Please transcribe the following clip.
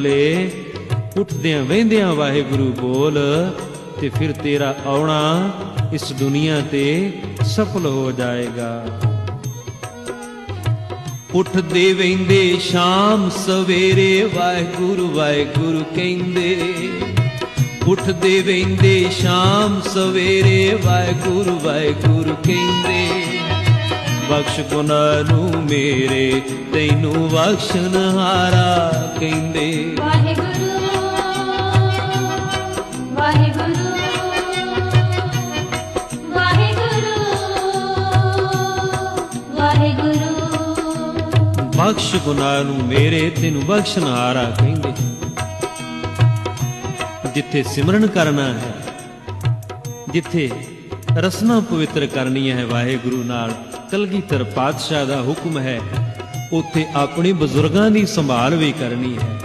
ਲੈ ਉੱਠਦਿਆਂ ਵਹਿੰਦਿਆਂ ਵਾਹਿਗੁਰੂ ਬੋਲ, ਤੇ ਫਿਰ ਤੇਰਾ ਆਉਣਾ ਇਸ ਦੁਨੀਆ ਤੇ ਸਫਲ ਹੋ ਜਾਏਗਾ। ਉੱਠਦੇ ਵਹਿੰਦੇ ਸ਼ਾਮ ਸਵੇਰੇ ਵਾਹਿਗੁਰੂ ਵਾਹਿਗੁਰੂ ਕਹਿੰਦੇ, ਉੱਠਦੇ ਵਹਿੰਦੇ ਸ਼ਾਮ ਸਵੇਰੇ ਵਾਹਿਗੁਰੂ ਵਾਹਿਗੁਰੂ ਕਹਿੰਦੇ। ਬਖਸ਼ ਗੁਨਾਹ ਨੂੰ ਮੇਰੇ ਤੈਨੂੰ ਬਖਸ਼ਣ ਹਾਰਾ ਕਹਿੰਦੇ। ਵਾਹਿਗੁਰੂ ਵਾਹਿਗੁਰੂ ਵਾਹਿਗੁਰੂ ਵਾਹਿਗੁਰੂ। ਬਖਸ਼ ਗੁਨਾਹ ਨੂੰ ਮੇਰੇ ਤੈਨੂੰ ਬਖਸ਼ਣ ਹਾਰਾ ਕਹਿੰਦੇ। ਜਿੱਥੇ ਸਿਮਰਨ ਕਰਨਾ ਹੈ ਜਿੱਥੇ ਰਸਨਾ ਪਵਿੱਤਰ ਕਰਨੀ ਹੈ ਵਾਹਿਗੁਰੂ ਨਾਲ। ਕਲਗੀਧਰ ਪਾਤਸ਼ਾਹ ਦਾ ਹੁਕਮ ਹੈ, ਉੱਥੇ ਆਪਣੇ ਬਜ਼ੁਰਗਾਂ ਦੀ ਸੰਭਾਲ ਵੀ ਕਰਨੀ ਹੈ।